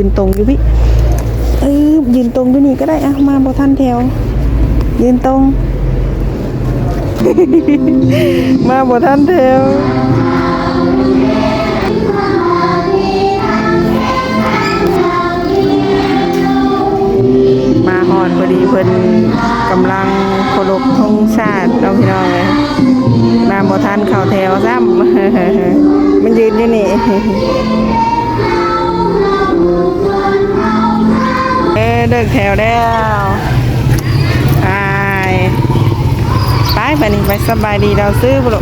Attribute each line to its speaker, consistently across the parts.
Speaker 1: ยืนตรงอยู่พี่เออยืนตรงอยู่นี่ก็ได้อะมาบ่ทันแถว ยืนตรง มาบ่ทันแถวมาฮอดพอดีเพิ่นกำลังเคารพธงชาติเราะพี่น้องเลยมาบ่ทันเข้าแถวซ้ำมันยืนอยู่นี่ เออเดิกแถวแล้วไปไปไปนี่ไปสบายดีเราซื้อบุรุ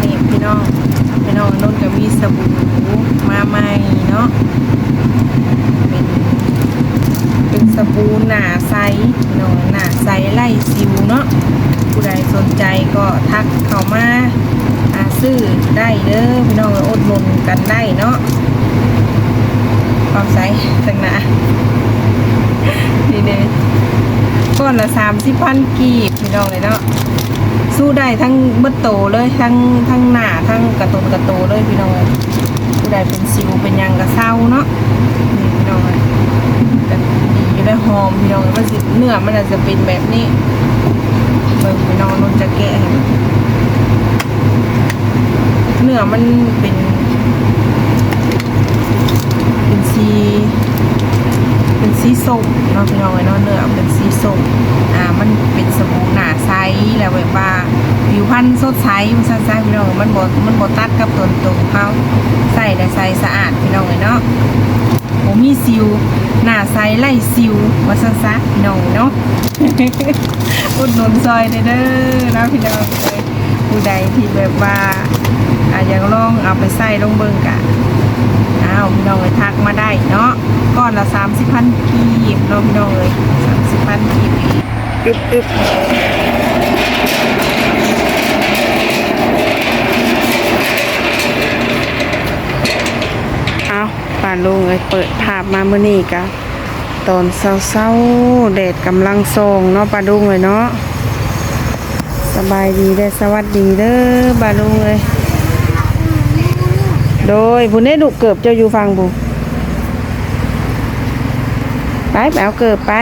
Speaker 1: นี่พี่น้องพี่น้องนุ่นก็มีสบู่มาใหม่เนาะเป็นเป็นสบู่หนาใสพี่น้องหนาใสไล่สิวเนาะผู้ใดสนใจก็ทักเข้ามาอ่า ซื้อได้เด้อพี่น้องอดหนุนกันได้เนาะความใสต่างหน้าดีเด้ก้อนละสามสิบพันกีบพี่น้องเลยเนาะสู้ได้ทั้งเบิดโตเลยทั้งทั้งหน้าทั้งกระตุนกระโตเลยพี่น้องเลยผู้ใดเป็นสิวเป็นยังกระเศร้าเนาะนี่พี่น้องเลยแต่ดีอยู่ได้หอมพี่น้องเลยว่าสิเนื้อมันอาจจะเป็นแบบนี้เบิ่งพี่น้องนนจะแกะ เนื้อมันเป็น เป็นสี เป็นสีส้มเนาะพี่น้องเนาะเนื้อเป็นสีส้มอ่ามันเป็นสบู่หนาใสแล้วแบบว่าผิวพรรณสดใสมันใสๆพี่น้องมันบ่มันบ่ตัดกับตัวตรงเขาใส่ได้ใส่สะอาดพี่น้องเลยเนาะผมมีซิวหน้าใสไล่ซิวมาซะซะพี่น้องเนาะอุดหนุนซอยเด้อเด้อนะพี่น้องเลย ผู้ใดที่แบบว่าอายากลองเอาไปใส่ลงเบิ่งกะอ้าวพี่น้องเลยทักมาได้เนาะก้อนละสามสิบพันกีบเนาะพี่น้องเลยสามสิบพันกีบอึบอึบเอาป่าลุงเลยเปิดภาพมาเมื่อนี้กะตอนเศร้าๆแดดกำลังส่งเนาะป่าลุงเลยเนาะ สบายดีเด้อสวัสดีเด้อป่าลุงเลยโดยผู้นี้ดุเกิบเจ้าอยู่ฟังบุไปไปเอาเกิบไป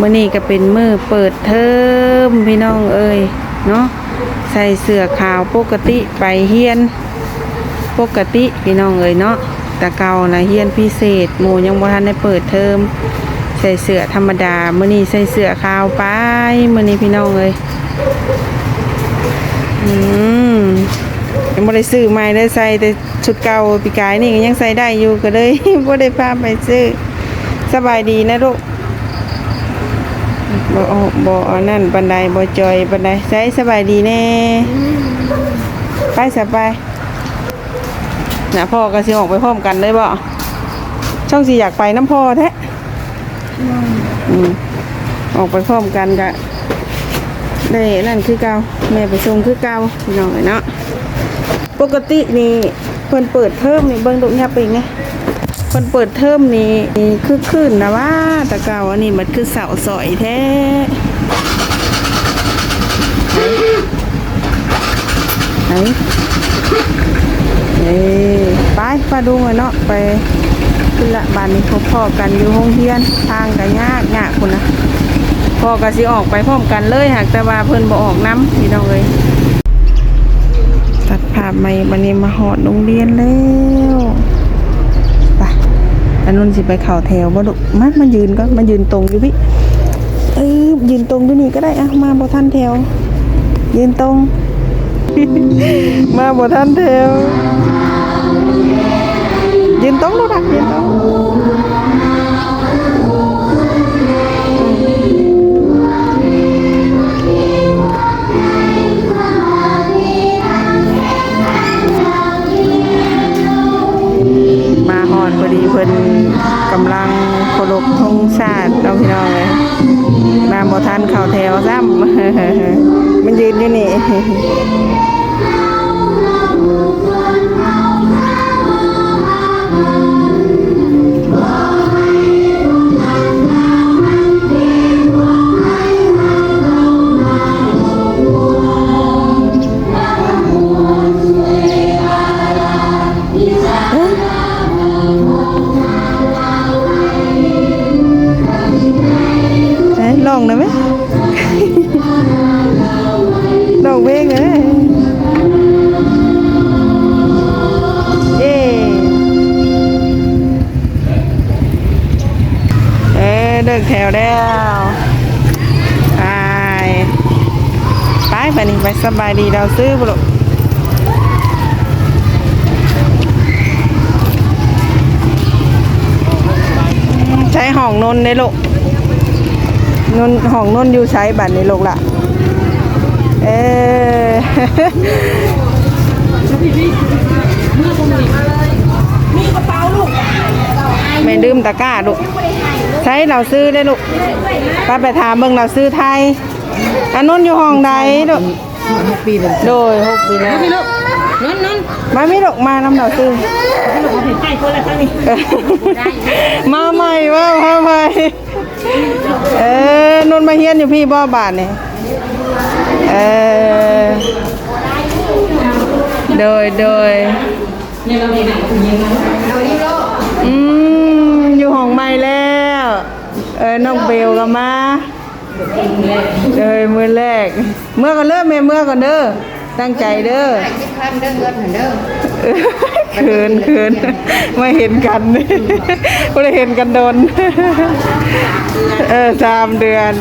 Speaker 1: มื่อนี้ก็เป็นมือเปิดเทอมพี่น้องเอ้ยเนาะใส่เสื้อขาวปกติไปเฮียน ปกติพี่น้องเอ้ยเนาะแต่เก่านะเฮียนพิเศษหมูยังบ่ทันได้เปิดเทอม ส่เสื้อธรรมดามื่อนี้ใส่เสื้อขาวไปมื่อนี้พี่น้องเอ้ยอืมยังไม่ได้ซื้อใหม่ได้ใส่แต่ชุดเก่าปีกายนี่ก็ยังใส่ได้อยู่ก็เลยไม่ได้พาไปซื้อสบายดีนะลูกบ่อบ่อนั่นบันไดบ่จอยบันไดใส่สบายดีแน่ไปสบายนะพ่อก็สิออกไปพร้อมกันเลยบ่ช่องสิอยากไปน้ำพ่อแท้ อืมออกไปพร้อมกันกะได้นั่นคือเก่าแม่ไปส่งคือเก่าพี่น้องเอ้ยเนาะปกตินี่เพิ่นเปิดเทอมนี่เบิ่งดุยับไปไงเพิ่นเปิดเทอมนี่นี่คือขึ้นนะว่าแตะเก่าอันนี้มันคือเสาสอยแท้ไหนเอ้ไปป้าดูหน่อยเนาะไป ขึ้นละบานนี้พบพ่อกันอยู่ห้องเรียนทางกันยากยากคุณนะพ่อก็สิออกไปพร้อมกันเลยหากแต่ว่าเพิ่นบ่ออกน้ำพี่น้องเอ้ยตัดภาพใหม่บันนี้มาหอดโรงเรียนแล้วไปอันนุ่นสิไปเข่าแถวบ่ดุมามายืนก็มายืนตรงอยู่พี่เอ้ยยืนตรงอยู่นี่ก็ได้อะมาบ่ทันแถว ยืนตรง มาบ่ทันแถวยืนตรงดูดักยืนตรง กำลังโคารพธงชาติเราพี่น้องเลยมาบ่ทันเข่าแถวซ้ำมันยืนอยู่นี่ นะไหมดอกเบงเลยเย้เออเดิกแถวแล้วไปไปไปนี่ไปสบายดีเราซื้อบุรุษใช้ห้องนนได้ลูก นนท์ห้องนนท์อยู่ใช้บัตรในลูกละเออไม่ดื่มตะกร้าลูกใช้เราซื้อได้ลูกป้าไปถามเบิ่งเราซื้อไทยอันนู้นอยู่ห้องใดลูก
Speaker 2: หกปีเลย
Speaker 1: โดยหกปีแล้ว
Speaker 2: พี่ลูกนั่นนั่น
Speaker 1: มาไม่ลูกมาน้ำเราซื้อ
Speaker 2: พี่ลูกเห็นใกล้คนละครั้งนี้
Speaker 1: เออมาใหม่ว่ามาใหม่ เออนนมาเฮียนอยู่พี่บ่บาทเนี่ยเออโดยโดย
Speaker 2: เนี่ยเราเห็นหนังคุณยิงนะเราดีโล
Speaker 1: อืมอยู่ห้องใหม่แล้ว เออน้องเบลก็มาเอ้ยมือแรก เมื่อก่อนเด้อแม่เมื่อก่อนเด้อตั้งใจเด้อ
Speaker 2: คิดพันเด้อเงินเด้อ
Speaker 1: เขินเขินไม่เห็นกันไม่ได้เห็นกันโดน เออสามเดือน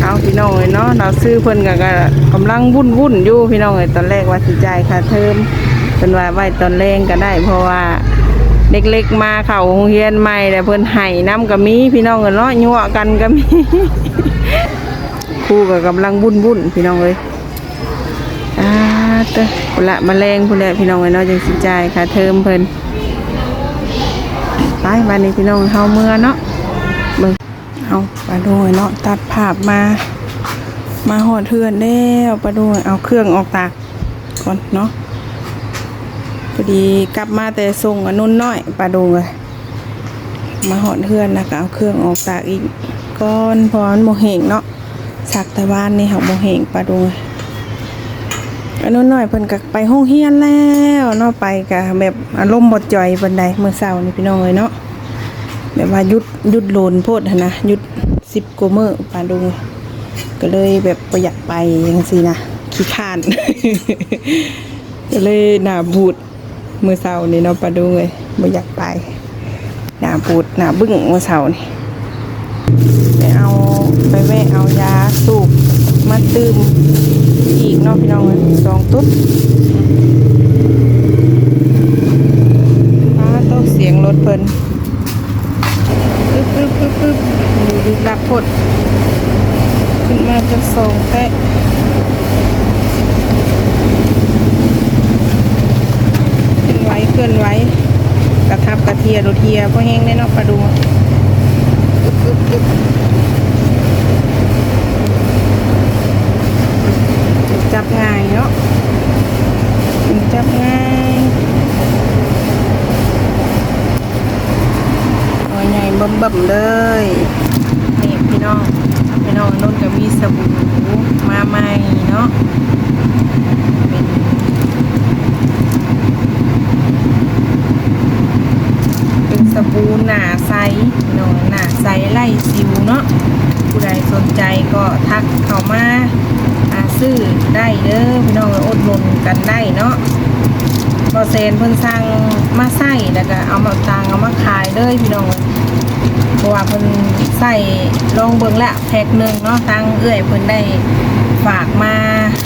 Speaker 1: เอาพี่น้องเลยเนาะเราซื้อเพิ่นก็กำลังวุ่นวุ่นอยู่พี่น้องเลยตอนแรกว่าสิใจค่าเทอมเป็นว่าไว้ตอนแรงก็ได้ เพราะว่าเด็กๆมาเข้าโรงเรียนใหม่แต่เพิ่นให้น้ำก็มีพี่น้องกันเนาะยั่วกันก็มีครูก็กำลังวุ่นวุ่นพี่น้องเลย เต้อพุ่นละมาแรงพุ่นละพี่น้องเลยเนาะจังสิจ่ายค่าเทอมเพิ่นไปบ้านนี้พี่น้องเฮาเมื่อเนาะเบิ่งเอาปลาดยเนาะตัดภาพมา มาหอดเทือนแล้วปลาดยเอาเครื่องออกตากก่อนเนาะพอดีกลับมาแต่ส่งอนุ่นน้อยปลาโดยมาหอดเทือนแล้วก็เอาเครื่องออกตากอีกก้อนเพอมันโมเหงเนาะสักแต่วานนี่เขาโมเหงปลาโดย อันนุ่นน้อยเพิ่นก็ไปห้องเฮียนแล้วเนาะไปกับแบบอารมณ์บดจ่อยบันไดเมื่อเช้านี่พี่น้องเลยเนาะแบบว่ายุดยุดโลนโพดนะยุดสิบกว่ามื้อปาดูก็เลยแบบประหยัดไปยังสินะขี้ข้านก็เลยหน้าบูดเมื่อเสาร์นี่เนาะปาดูเลยบ่อยากไปหน้าบูดหน้าบึ้งเมื่อเสาร์นี่ไปเอาไปแวะเอายาสูบ มาตื่มอีกเนาะพี่น้องสองตุ๊บป้าต้องเสียงรถเพิ่นปึ๊บปึ๊บปึ๊บปึ๊บดูดูดับพดขึ้นมาจะสองแตะขึ้นไว้เคลื่อนไว้กระทับกระเทียรเทียเพราะแห้งแน่นอนปลาดูปึ๊บปึ๊บปึ๊บง่ายเนาะ จับง่ายตัวใหญ่เบิ่มเลยนี่พี่น้องพี่น้องนุ่นก็มีสบู่มาใหม่เนาะเป็นสบู่หนาใสพี่น้องหนาใสไล่สิวเนาะผู้ใดสนใจก็ทักเข้ามาอาซื้อได้เด้อพี่น้องอด หนุนกันได้เนาะบอเซนเพิ่นสั่งมาใส่แล้วก็เอามาตางเอามาขายเลยพี่น้องเพราะว่าเพิ่นใส่ลองเบิ่งละแพ็คหนึ่งเนาะทางเอื้อยเพิ่นได้ฝากมา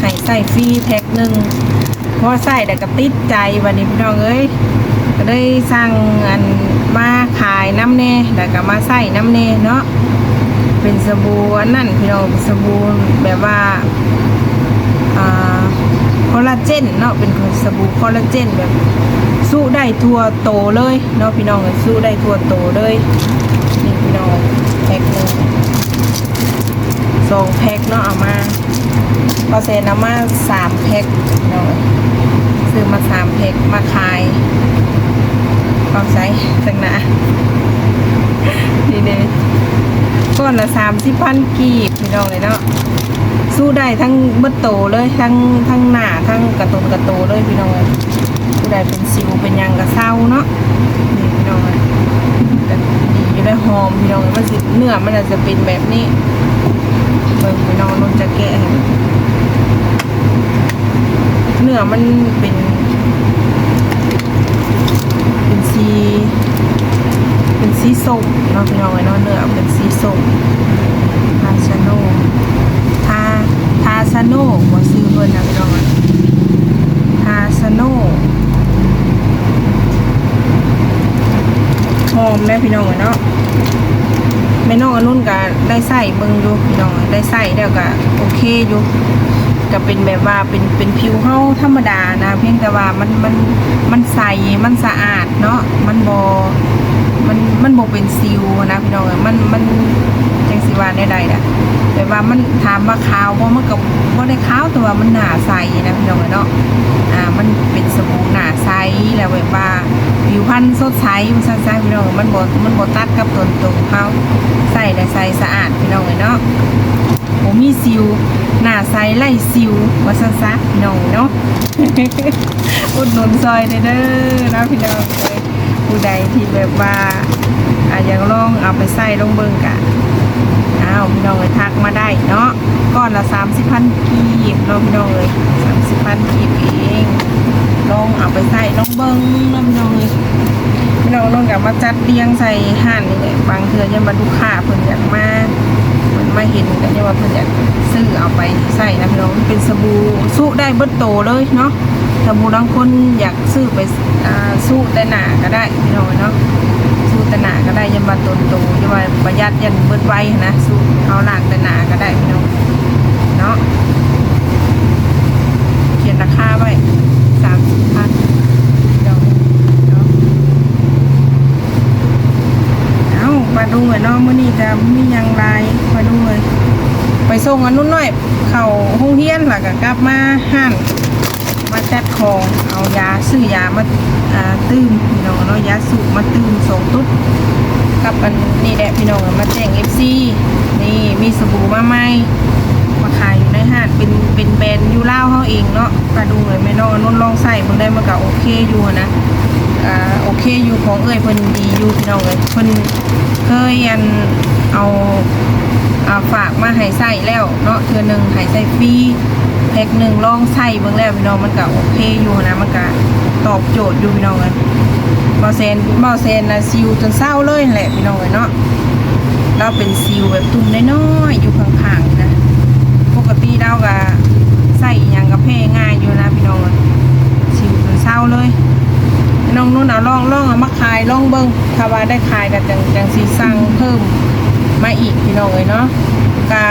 Speaker 1: ให้ใส่ฟรีแพ็คหนึ่งเพราะใส่แต่ก็ติดใจวันนี้พี่น้องเอ้ยก็ได้สั่งอันมาขายน้ำเน่แล้วก็มาใส่น้ำเน่เนาะเป็นสบู่นนั่นพี่น้องสบู่แบบว่าอ่า คอลลาเจนเนาะเป็นสบู่คอลลาเจนแบบสู้ได้ทั่วโตเลยเนาะพี่น้องสู้ได้ทั่วโตเลยนี่พี่น้องแพ็คหนึ่งสองแพ็คเนาะเอามาพอเซนเอามาสามแพ็คพี่น้องซื้อมาสามแพ็คมาขายความใส่ตั้งนาดีเด้ก้อนละสามสิบพันกีบพี่น้องเลยเนาะ สู้ได้ทั้งเบิดโตเลยทั้งทั้งหน้าทั้งกระตุนกระโตเลยพี่น้องสู้ได้เป็นสิวเป็นยังกระเศร้าเนาะนี่พี่น้องแต่ดีอยู่ได้หอมพี่น้องมันสิเนื้อมันอาจจะเป็นแบบนี้เบิ่งพี่น้องนนจะแกะเนื้อมันเป็นเป็นสีเป็นสีส้มเนาะพี่น้องเอ้เนาะเนื้อเป็นสีส้มทาชาโนทาทา ซาโนบ่ซื้อเพิ่นนะพี่น้องเอ้ยทาซาโน่หอมได้พี่น้องเอ้ยเนาะแม่น้องอนนุนก็ได้ใส่เบิ่งอยู่พี่น้องได้ใส่แล้วก็โอเคอยู่ก็เป็นแบบว่าเป็นเป็นผิวเฮาธรรมดานะ เพียงแต่ว่ามันมันมันใสมันสะอาดเนาะมันบ มันมันบ่เป็นซิวนะพี่น้องเอ้ยมันมันจังสิว่าได้ใดๆน่ะแบบว่ามันถามว่าขาวบ่มันก็บ่ได้ขาวแต่ว่ามันหนาใสนะพี่น้องเนาะอ่ามันเป็นสบู่หนาใสแล้วแบบว่าผิวพรรณสดใสมันซั่นๆพี่น้องเอ้ยมันบ่มันบ่ตัดกับตนตรงเฮาใส่ได้ใสสะอาดพี่น้องเนาะผมมีซิวหน้าใสไล่ซิวว่าซะซะพี่น้องเนาะอุดหนุนซอยเด้อเด้อนะพี่น้องเอ้ย ผู้ใดที่แบบว่าอาอยากลองเอาไปใส่ลงเบิ่งกะอ้าวพี่น้องเอ้ยทักมาได้เนาะก้อนละสามสิบพันกีบเนาะพี่น้องเอ้ยสามสิบพันกีบเองลองเอาไปใส่ลองเบิ่งเนาะพี่น้องเอ้ยพี่น้องลองกับมาจัดเรียงใส่ห่านนี่แหละบางเทื่อยังมาลูกค้าเพิ่นอยากมามันมาเห็นกันเนี่ยว่าเพิ่นอยากซื้อเอาไปใส่นะพี่น้องมันเป็นสบู่สู้ได้เบิดโตเลยเนาะ สบู่บางคนอยากซื้อไปสู้แต่หนาก็ได้พี่น้องเนาะสู้แต่หนาก็ได้ยันบาตนโตยันว่าประหยัดยันเบิดไว้นะสู้เอาหลากแต่หนาก็ได้พี่น้องเนาะเขียนราคาไว้สามสิบพันเดี๋ยวเนาะเอามาดูเหมือนน้องมื้อนี้จะมียังไรมาดูเลยไปส่งอันนู้นหน่อย เข้าห้องเฮียนแล้วก็กลับมาห้านมาจัดข อง เอายาซื้อยามาอ่าตื้มพี่น้องเนาะยาสูบมาตื้มส่งตุ๊บกับอันนี่แหละพี่น้องมาแจ้ง FC นี่มีสบู่มาใหม่มาขายอยู่ในห้างเป็นเป็นแบรนด์ยูเล่าเฮาเองเนาะมาดูเลยแม่น้องอันนุ่นลองใส่เพิ่นได้มันก็โอเคอยู่นะอ่าโอเคอยู่ของเอ้ยเพิ่นดีอยู่พี่น้องเอ้ยเพิ่นเคยอัน เอาอาฝากมาให้ใส่แล้วเนาะเทือหนึ่งให้ใส่ฟรีแพ็คหนึ่งลองใส่เบิ่งแล้วพี่น้องมันก็โอเคอยู่นะมันก็ตอบโจทย์อยู่พี่น้องเอ้ยบ่เซนบ่เซนนะซิวจนเศร้าเลยนั่แหละพี่น้องเอ้ยเนาะเราเป็นซิวแบบตุ่มน้อยๆอยู่ข้างๆนะปกติเราก็ใส่หยังก็แพ้ง่ายอยู่นะพี่น้องเอ้ยซิวจนเศร้าเลยน้องนุ่นเอาล่องล่องเอามาขายล่องเบิ้งถ้าว่าได้ขายก็จังจังสีสั่งเพิ่ม มาอีกพี่น้องเอ้ยเนาะกะ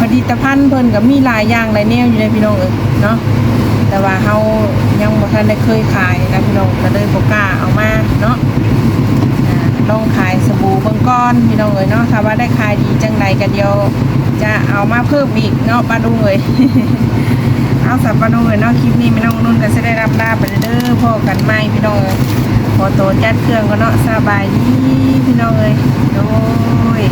Speaker 1: ผลิตภัณฑ์เพิ่นก็มีหลายอย่างหลายแนวอยู่ในพี่น้องเอ้ยเนาะแต่ว่าเฮายังบ่ทันได้เคยขายนะพี่น้องก็เลยบ่กล้าเอามาเนาะลองขายสบู่เบิ่งก่อนพี่น้องเอ้ยเนาะถ้าว่าได้ขายดีจังใดก็เดียวจะเอามาเพิ่มอีกเนาะป้าดุงเอ้ยเอาสับปะรดเลยเนาะคลิปนี้ไม่น้องนุ่นก็จะได้รับลาไปเด้อพ่อกันไหมพี่น้อง ขอตัวจัดเครื่องก็เนาะสบายดีพี่น้องเลยโดย